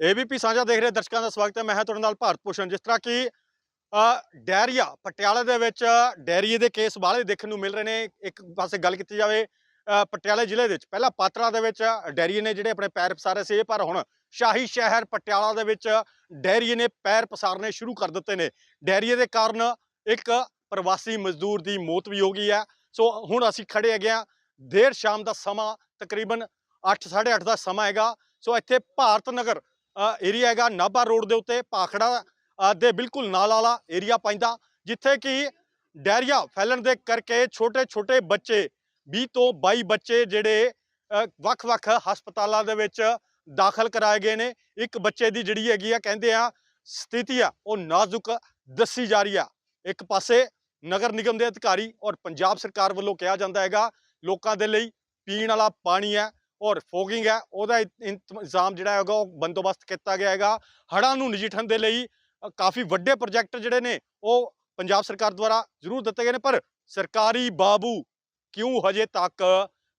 ABP ਸਾਂਝਾ ਦੇਖ ਰਹੇ ਦਰਸ਼ਕਾਂ ਦਾ ਸਵਾਗਤ ਹੈ। ਮੈਂ ਹਾਂ ਤੁਹਾਡੇ ਨਾਲ ਭਾਰਤ ਭੂਸ਼ਣ। ਜਿਸ ਤਰ੍ਹਾਂ ਕਿ ਡੈਰੀਆ ਪਟਿਆਲਾ ਦੇ ਵਿੱਚ ਡੈਰੀਏ ਦੇ ਕੇਸ ਬਾਹਲੇ ਦੇਖਣ ਨੂੰ ਮਿਲ ਰਹੇ ਨੇ। ਇੱਕ ਪਾਸੇ ਗੱਲ ਕੀਤੀ ਜਾਵੇ ਪਟਿਆਲੇ ਜ਼ਿਲ੍ਹੇ ਦੇ ਵਿੱਚ। ਪਹਿਲਾਂ ਪਾਤਰਾ ਦੇ ਵਿੱਚ ਡੈਰੀਏ ਨੇ ਜਿਹੜੇ ਆਪਣੇ ਪੈਰ ਪਸਾਰੇ ਸੀ, ਪਰ ਹੁਣ ਸ਼ਾਹੀ ਸ਼ਹਿਰ ਪਟਿਆਲਾ ਦੇ ਵਿੱਚ ਡੈਰੀਏ ਨੇ ਪੈਰ ਪਸਾਰਨੇ ਸ਼ੁਰੂ ਕਰ ਦਿੱਤੇ ਨੇ। ਡੈਰੀਏ ਦੇ ਕਾਰਨ ਇੱਕ ਪ੍ਰਵਾਸੀ ਮਜ਼ਦੂਰ ਦੀ ਮੌਤ ਵੀ ਹੋ ਗਈ ਹੈ। ਸੋ ਹੁਣ ਅਸੀਂ ਖੜੇ ਹੈਗੇ ਆ ਦੇਰ ਸ਼ਾਮ ਦਾ ਸਮਾਂ ਤਕਰੀਬਨ 8:30 ਦਾ ਸਮਾਂ ਹੈਗਾ। ਸੋ ਇੱਥੇ ਭਾਰਤ ਨਗਰ ਏਰੀਆ ਹੈਗਾ ਨਾਭਾ ਰੋਡ ਦੇ ਉੱਤੇ ਪਾਖੜਾ ਦੇ ਬਿਲਕੁਲ ਨਾਲ ਵਾਲਾ ਏਰੀਆ ਪੈਂਦਾ, ਜਿੱਥੇ ਕਿ ਡਾਇਰੀਆ ਫੈਲਣ ਦੇ ਕਰਕੇ ਛੋਟੇ ਛੋਟੇ ਬੱਚੇ 20 ਤੋਂ 22 ਬੱਚੇ ਜਿਹੜੇ ਵੱਖ-ਵੱਖ ਹਸਪਤਾਲਾਂ ਦੇ ਵਿੱਚ ਦਾਖਲ ਕਰਾਏ ਗਏ ਨੇ। ਇੱਕ ਬੱਚੇ ਦੀ ਜਿਹੜੀ ਹੈਗੀ ਆ, ਕਹਿੰਦੇ ਆ, ਸਥਿਤੀ ਆ, ਉਹ ਨਾਜ਼ੁਕ ਦੱਸੀ ਜਾ ਰਹੀ ਆ। ਇੱਕ ਪਾਸੇ ਨਗਰ ਨਿਗਮ ਦੇ ਅਧਿਕਾਰੀ ਔਰ ਪੰਜਾਬ ਸਰਕਾਰ ਵੱਲੋਂ ਕਿਹਾ ਜਾਂਦਾ ਹੈਗਾ, ਲੋਕਾਂ ਦੇ ਲਈ ਪੀਣ ਵਾਲਾ ਪਾਣੀ ਹੈ। ਔਰ ਫੋਗਿੰਗ ਹੈ, ਉਹਦਾ ਇੰਤਜ਼ਾਮ ਜਿਹੜਾ ਹੈਗਾ ਉਹ ਬੰਦੋਬਸਤ ਕੀਤਾ ਗਿਆ ਹੈਗਾ। ਹੜ੍ਹਾਂ ਨੂੰ ਨਜਿੱਠਣ ਦੇ ਲਈ ਕਾਫੀ ਵੱਡੇ ਪ੍ਰੋਜੈਕਟ ਜਿਹੜੇ ਨੇ, ਉਹ ਪੰਜਾਬ ਸਰਕਾਰ ਦੁਆਰਾ ਜ਼ਰੂਰ ਦਿੱਤੇ ਗਏ ਨੇ, ਪਰ ਸਰਕਾਰੀ ਬਾਬੂ ਕਿਉਂ ਹਜੇ ਤੱਕ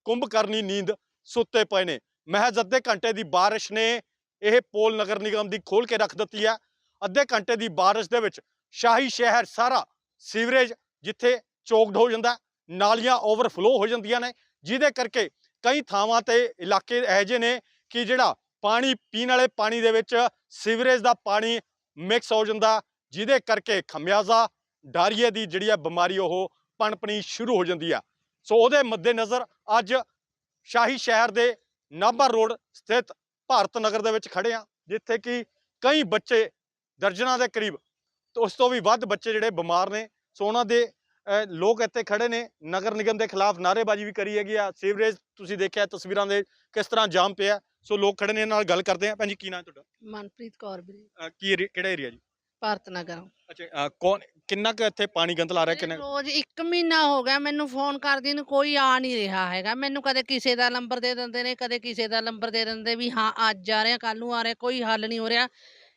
ਕੁੰਭ ਕਰਨੀ ਨੀਂਦ ਸੁੱਤੇ ਪਏ ਨੇ? ਮਹਿਜ਼ ਅੱਧੇ ਘੰਟੇ ਦੀ ਬਾਰਿਸ਼ ਨੇ ਇਹ ਪੋਲ ਨਗਰ ਨਿਗਮ ਦੀ ਖੋਲ ਕੇ ਰੱਖ ਦਿੱਤੀ ਹੈ। ਅੱਧੇ ਘੰਟੇ ਦੀ ਬਾਰਿਸ਼ ਦੇ ਵਿੱਚ ਸ਼ਾਹੀ ਸ਼ਹਿਰ ਸਾਰਾ ਸੀਵਰੇਜ ਜਿੱਥੇ ਚੋਕਡ ਹੋ ਜਾਂਦਾ, ਨਾਲੀਆਂ ਓਵਰਫਲੋ ਹੋ ਜਾਂਦੀਆਂ ਨੇ, ਜਿਹਦੇ ਕਰਕੇ ਕਈ ਥਾਵਾਂ ਤੇ ਇਲਾਕੇ ਇਹੋ ਜਿਹੇ ਨੇ ਕਿ ਜਿਹੜਾ ਪਾਣੀ ਪੀਣ ਵਾਲੇ ਪਾਣੀ ਦੇ ਵਿੱਚ ਸੀਵਰੇਜ ਦਾ ਪਾਣੀ ਮਿਕਸ ਹੋ ਜਾਂਦਾ, ਜਿਹਦੇ ਕਰਕੇ ਖਮਿਆਜ਼ਾ, ਡਾਰੀਏ ਦੀ ਜਿਹੜੀ ਆ ਬਿਮਾਰੀ ਉਹ ਪਣਪਣੀ ਸ਼ੁਰੂ ਹੋ ਜਾਂਦੀ ਆ। ਸੋ ਉਹਦੇ ਮੱਦੇਨਜ਼ਰ ਅੱਜ ਸ਼ਾਹੀ ਸ਼ਹਿਰ ਦੇ ਨਾਭਾ ਰੋਡ ਸਥਿਤ ਭਾਰਤ ਨਗਰ ਦੇ ਵਿੱਚ ਖੜੇ ਆ, ਜਿੱਥੇ ਕਿ ਕਈ ਬੱਚੇ ਦਰਜਨਾਂ ਦੇ ਕਰੀਬ ਉਸ ਤੋਂ ਵੀ ਵੱਧ ਬੱਚੇ ਜਿਹੜੇ ਬਿਮਾਰ ਨੇ। ਸੋ ਉਹਨਾਂ ਦੇ ਲੋਕ ਇੱਥੇ ਖੜੇ ਨੇ ਨਗਰ ਨਿਗਮ ਦੇ ਖਿਲਾਫ ਨਾਅਰੇਬਾਜ਼ੀ ਵੀ ਕਰੀ ਹੈਗੀ ਆ। ਸੀਵਰੇਜ ਤੁਸੀਂ ਦੇਖਿਆ ਤਸਵੀਰਾਂ ਦੇ ਕਿਸ ਤਰ੍ਹਾਂ ਜਾਮ ਪਿਆ। ਸੋ ਲੋਕ ਖੜੇ ਨੇ ਨਾਲ ਗੱਲ ਕਰਦੇ ਆ ਭੈਣ ਜੀ ਕੀ ਨਾਮ ਹੈ ਤੁਹਾਡਾ? ਮਨਪ੍ਰੀਤ ਕੌਰ ਵੀਰੇ। ਕੀ ਏਰੀ- ਕਿਹੜਾ ਏਰੀਆ ਜੀ? ਭਾਰਤ ਨਗਰ। ਅੱਛਾ ਕੌਣ ਕਿੰਨਾ ਕੁ ਇੱਥੇ ਪਾਣੀ ਗੰਦ ਲਾ ਰਿਹਾ ਕਿੰਨਾ? ਰੋਜ਼ 1 ਮਹੀਨਾ ਹੋ ਗਿਆ ਮੈਨੂੰ ਫੋਨ ਕਰਦੀ ਨੂੰ ਕੋਈ ਆ ਨਹੀਂ ਰਿਹਾ ਹੈਗਾ। ਮੈਨੂੰ ਕਦੇ ਕਿਸੇ ਦਾ ਨੰਬਰ ਦੇ ਦਿੰਦੇ ਨੇ ਕਦੇ ਕਿਸੇ ਦਾ ਨੰਬਰ ਦੇ ਦਿੰਦੇ ਵੀ ਹਾਂ ਅੱਜ ਆ ਰਹੇ ਕੱਲ ਨੂੰ ਆ ਰਹੇ ਕੋਈ ਹੱਲ ਨਹੀਂ ਹੋ ਰਿਹਾ।